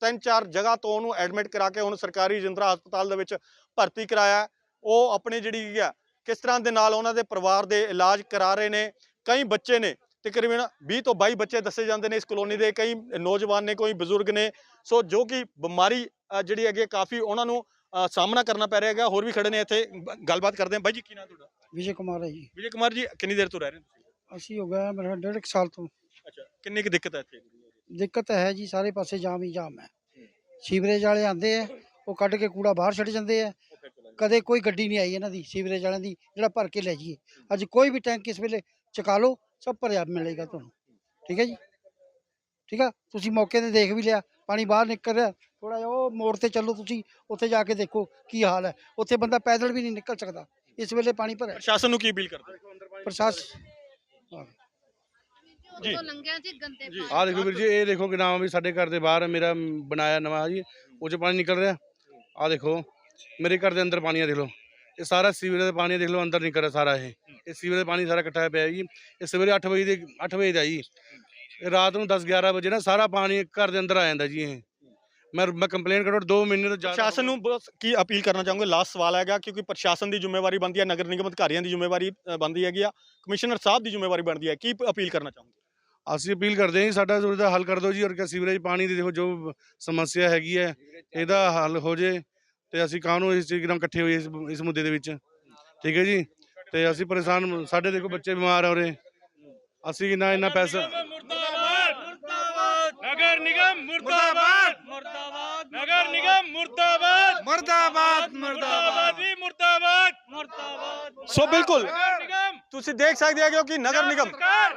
ਤਿੰਨ ਚਾਰ ਜਗ੍ਹਾ ਤੋਂ ਉਹਨੂੰ ਐਡਮਿਟ ਕਰਾ ਕੇ ਹੁਣ ਸਰਕਾਰੀ ਜਿੰਦਰਾ ਹਸਪਤਾਲ ਦੇ ਵਿੱਚ ਭਰਤੀ ਕਰਾਇਆ। ਉਹ ਆਪਣੀ ਜਿਹੜੀ ਹੈ ਕਿਸ ਤਰ੍ਹਾਂ ਦੇ ਨਾਲ ਉਹਨਾਂ ਦੇ ਪਰਿਵਾਰ ਦੇ ਇਲਾਜ ਕਰਾ ਰਹੇ ਨੇ, ਕਈ ਬੱਚੇ ਨੇ, ਤਕਰੀਬਨ 20 ਤੋਂ 22 ਬੱਚੇ ਦੱਸੇ ਜਾਂਦੇ ਨੇ ਇਸ ਕਲੋਨੀ ਦੇ, ਕਈ ਨੌਜਵਾਨ ਨੇ, ਕੋਈ ਬਜ਼ੁਰਗ ਨੇ। ਸੋ ਜੋ ਕਿ ਬਿਮਾਰੀ ਜਿਹੜੀ ਹੈ ਕਾਫੀ ਉਹਨਾਂ ਨੂੰ ਸਾਹਮਣਾ ਕਰਨਾ ਪੈ ਰਿਹਾ ਹੈਗਾ। ਹੋਰ ਵੀ ਖੜੇ ਨੇ ਇੱਥੇ। ਗੱਲਬਾਤ ਕਰਦੇ ਹਾਂ। ਬਾਈ ਜੀ ਕੀ ਨਾਮ ਤੁਹਾਡਾ? ਵਿਜੇ ਕੁਮਾਰ ਹੈ ਜੀ। ਵਿਜੇ ਕੁਮਾਰ ਜੀ ਕਿੰਨੀ ਦੇਰ ਤੋਂ ਰਹਿ ਰਹੇ ਹੋ ਤੁਸੀਂ? ਅਸੀਂ ਹੋ ਗਿਆ ਮੇਰਾ ਡੇਢ ਕੁ ਸਾਲ ਤੋਂ। ਅੱਛਾ ਕਿੰਨੀ ਕੁ ਦਿੱਕਤ ਹੈ ਇੱਥੇ? ਦਿੱਕਤ ਹੈ ਜੀ ਸਾਰੇ ਪਾਸੇ ਜਾਮ ਹੀ ਜਾਮ ਹੈ। ਸੀਵਰੇਜ ਵਾਲੇ ਆਂਦੇ ਆ ਉਹ ਕੱਢ ਕੇ ਕੂੜਾ ਬਾਹਰ ਛੱਡ ਜਾਂਦੇ ਆ। ਕਦੇ ਕੋਈ ਗੱਡੀ ਨਹੀਂ ਆਈ ਇਹਨਾਂ ਦੀ ਸੀਵਰੇਜ ਵਾਲਿਆਂ ਦੀ ਜਿਹੜਾ ਭਰ ਕੇ ਲੈ ਜਾਈਏ। ਅੱਜ ਕੋਈ ਵੀ ਟੈਂਕ ਇਸ ਵੇਲੇ ਚਕਾ ਲਓ ਸਭ ਭਰਿਆ ਮਿਲੇਗਾ ਤੁਹਾਨੂੰ। ਠੀਕ ਹੈ ਜੀ? ਠੀਕ ਆ? ਤੁਸੀਂ ਮੌਕੇ ਤੇ ਦੇਖ ਵੀ ਲਿਆ ਪਾਣੀ ਬਾਹਰ ਨਿਕਲ ਰਿਹਾ। ਥੋੜਾ ਜਿਹਾ ਉਹ ਮੋੜ ਤੇ ਚੱਲੋ ਤੁਸੀਂ ਉੱਥੇ ਜਾ ਕੇ ਦੇਖੋ ਕੀ ਹਾਲ ਹੈ। ਉੱਥੇ ਬੰਦਾ ਪੈਦਲ ਵੀ ਨਹੀਂ ਨਿਕਲ ਸਕਦਾ। ਇਸ ਵੇਲੇ ਪਾਣੀ ਭਰਿਆ। ਪ੍ਰਸ਼ਾਸਨ ਨੂੰ ਕੀ ਅਪੀਲ ਕਰਦੇ ਪ੍ਰਸ਼ਾਸਨ ਜੀ। ਗੰਦੇ ਆਹ ਦੇਖੋ ਵੀਰ ਜੀ ਇਹ ਦੇਖੋ ਕਿ ਨਾਮ ਵੀ ਸਾਡੇ ਘਰ ਦੇ ਬਾਹਰ ਮੇਰਾ ਬਣਾਇਆ ਨਵਾਂ ਜੀ ਉਹ 'ਚ ਪਾਣੀ ਨਿਕਲ ਰਿਹਾ। ਆਹ ਦੇਖੋ ਮੇਰੇ ਘਰ ਦੇ ਅੰਦਰ ਪਾਣੀ ਆ ਦੇਖ ਲਓ। ਇਹ ਸਾਰਾ ਸੀਵਰੇਜ ਦਾ ਪਾਣੀ ਦੇਖ ਲਓ ਅੰਦਰ ਨਿਕਲ ਰਿਹਾ ਸਾਰਾ ਇਹ। ਇਹ ਸੀਵਰੇਜ ਦਾ ਪਾਣੀ ਸਾਰਾ ਇਕੱਠਾ ਹੋਇਆ ਪਿਆ ਜੀ। ਇਹ ਸਵੇਰੇ 8 ਵਜੇ ਦੇ 8 ਵਜੇ ਦਾ ਜੀ। ਇਹ ਰਾਤ ਨੂੰ 10 11 ਵਜੇ ਨਾ ਸਾਰਾ ਪਾਣੀ ਘਰ ਦੇ ਅੰਦਰ ਆ ਜਾਂਦਾ ਜੀ ਇਹ। ਮੈਂ ਮੈਂ ਕੰਪਲੇਨ ਕਰੋ 2 ਮਹੀਨੇ ਤੋਂ ਜ਼ਿਆਦਾ ਪ੍ਰਸ਼ਾਸਨ ਨੂੰ ਬਸ ਕੀ ਅਪੀਲ ਕਰਨਾ ਚਾਹੋਗੇ ਲਾਸਟ ਸਵਾਲ ਹੈਗਾ ਕਿਉਂਕਿ ਪ੍ਰਸ਼ਾਸਨ ਦੀ ਜ਼ਿੰਮੇਵਾਰੀ ਬਣਦੀ ਹੈ ਨਗਰ ਨਿਗਮ ਅਧਿਕਾਰੀਆਂ ਦੀ ਜ਼ਿੰਮੇਵਾਰੀ ਬਣਦੀ ਹੈਗੀ ਆ ਕਮਿਸ਼ਨਰ ਸਾਹਿਬ ਦੀ ਜ਼ਿੰਮੇਵਾਰੀ ਬਣਦੀ ਹੈ ਕੀ ਅਪੀਲ ਕਰਨਾ ਚਾਹੋਗੇ? ਅਸੀਂ ਅਪੀਲ ਕਰਦੇ ਹਾਂ ਜੀ ਸਾਡਾ ਜ਼ਰੂਰ ਦਾ ਹੱਲ ਕਰ ਦਿਓ ਜੀ ਔਰ ਕਿ ਸੀਵਰੇਜ ਪਾਣੀ ਦੀ ਦੇਖੋ ਜੋ ਸਮੱਸਿਆ ਹੈਗੀ ਹੈ ਇਹਦਾ ਹੱਲ ਹੋ ਜੇ ਤੇ ਅਸੀਂ ਕਾਹਨੂੰ ਇਸ ਚੀਜ਼ ਨਾਲ ਇਕੱਠੇ ਹੋਏ ਇਸ ਮੁੱਦੇ ਦੇ ਵਿੱਚ? ਠੀਕ ਹੈ ਜੀ? ਤੇ ਅਸੀਂ ਪਰੇਸ਼ਾਨ ਸਾਡੇ ਦੇਖੋ ਬੱਚੇ ਬਿਮਾਰ ਹੋ ਰਹੇ ਅਸੀਂ ਇੰਨਾ ਇੰਨਾ ਪੈਸਾ ਨਗਰ ਨਿਗਮ ਮੁਰਦਾਬਾਦ! ਨਗਰ ਨਿਗਮ ਮੁਰਦਾਬਾਦ। ਮੁਰਦਾਬਾਦ ਮੁਰਦਾਬਾਦ ਜੀ ਮੁਰਦਾਬਾਦ। ਮੁਰਦਾਬਾਦ। ਸੋ ਬਿਲਕੁਲ। ਨਗਰ ਨਿਗਮ। ਤੁਸੀਂ ਦੇਖ ਸਕਦੇ ਹੋ ਕਿ ਨਗਰ ਨਿਗਮ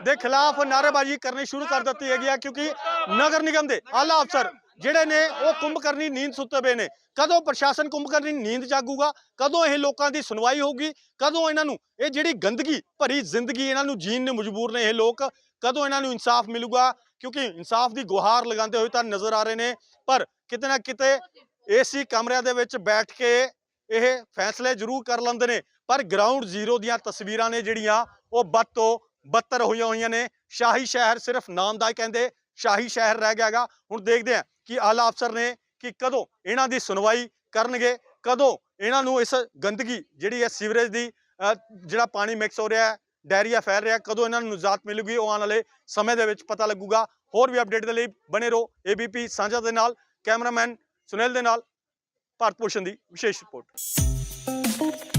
ਦੇ ਖਿਲਾਫ ਨਾਅਰੇਬਾਜ਼ੀ ਕਰਨੀ ਸ਼ੁਰੂ ਕਰ ਦਿੱਤੀ ਹੈਗੀ ਆ ਕਿਉਂਕਿ ਨਗਰ ਨਿਗਮ ਦੇ ਆਲਾ ਅਫਸਰ ਜਿਹੜੇ ਨੇ ਉਹ ਕੁੰਭ ਕਰਨੀ ਨੀਂਦ ਸੁੱਤੇ ਪਏ ਨੇ। ਕਦੋਂ ਪ੍ਰਸ਼ਾਸਨ ਕੁੰਭ ਕਰਨੀ ਨੀਂਦ ਜਾਗੂਗਾ? ਕਦੋਂ ਇਹ ਲੋਕਾਂ ਦੀ ਸੁਣਵਾਈ ਹੋਊਗੀ? ਕਦੋਂ ਇਹਨਾਂ ਨੂੰ ਇਹ ਜਿਹੜੀ ਗੰਦਗੀ ਭਰੀ ਜ਼ਿੰਦਗੀ ਇਹਨਾਂ ਨੂੰ ਜੀਣ ਨੂੰ ਮਜਬੂਰ ਨੇ ਇਹ ਲੋਕ? ਕਦੋਂ ਇਹਨਾਂ ਨੂੰ ਇਨਸਾਫ ਮਿਲੂਗਾ? ਕਿਉਂਕਿ ਇਨਸਾਫ ਦੀ ਗੁਹਾਰ ਲਗਾਉਂਦੇ ਹੋਏ ਤਾਂ ਨਜ਼ਰ ਆ ਰਹੇ ਨੇ, ਪਰ ਕਿਤੇ ਨਾ ਕਿਤੇ ਏਸੀ ਕਮਰਿਆਂ ਦੇ ਵਿੱਚ ਬੈਠ ਕੇ ਇਹ ਫੈਸਲੇ ਜ਼ਰੂਰ ਕਰ ਲੈਂਦੇ ਨੇ, ਪਰ ਗਰਾਊਂਡ ਜ਼ੀਰੋ ਦੀਆਂ ਤਸਵੀਰਾਂ ਨੇ ਜਿਹੜੀਆਂ, ਉਹ ਵੱਧ ਤੋਂ ਬੱਤਰ ਹੋਈਆਂ ਹੋਈਆਂ ਨੇ। ਸ਼ਾਹੀ ਸ਼ਹਿਰ ਸਿਰਫ ਨਾਮ ਦਾ ਕਹਿੰਦੇ, ਸ਼ਾਹੀ ਸ਼ਹਿਰ ਰਹਿ ਗਿਆ ਹੈਗਾ। ਹੁਣ ਦੇਖਦੇ ਹਾਂ ਕਿ ਆਲਾ ਅਫਸਰ ਨੇ ਕਿ ਕਦੋਂ ਇਹਨਾਂ ਦੀ ਸੁਣਵਾਈ ਕਰਨਗੇ, ਕਦੋਂ ਇਹਨਾਂ ਨੂੰ ਇਸ ਗੰਦਗੀ ਜਿਹੜੀ ਹੈ ਸੀਵਰੇਜ ਦੀ ਜਿਹੜਾ ਪਾਣੀ ਮਿਕਸ ਹੋ ਰਿਹਾ ਹੈ ਡਾਇਰੀਆ ਫੈਲ ਰਿਹਾ, ਕਦੋਂ ਇਹਨਾਂ ਨੂੰ ਨਿਜਾਤ ਮਿਲੂਗੀ ਉਹ ਆਉਣ ਵਾਲੇ ਸਮੇਂ ਦੇ ਵਿੱਚ ਪਤਾ ਲੱਗੂਗਾ। ਹੋਰ ਵੀ ਅਪਡੇਟ ਦੇ ਲਈ ਬਣੇ ਰਹੋ ਏਬੀਪੀ ਸਾਂਝਾ ਦੇ ਨਾਲ, ਕੈਮਰਾਮੈਨ ਸੁਨੀਲ ਦੇ ਨਾਲ, ਭਾਰਤ ਭੂਸ਼ਣ ਦੀ ਵਿਸ਼ੇਸ਼ ਰਿਪੋਰਟ।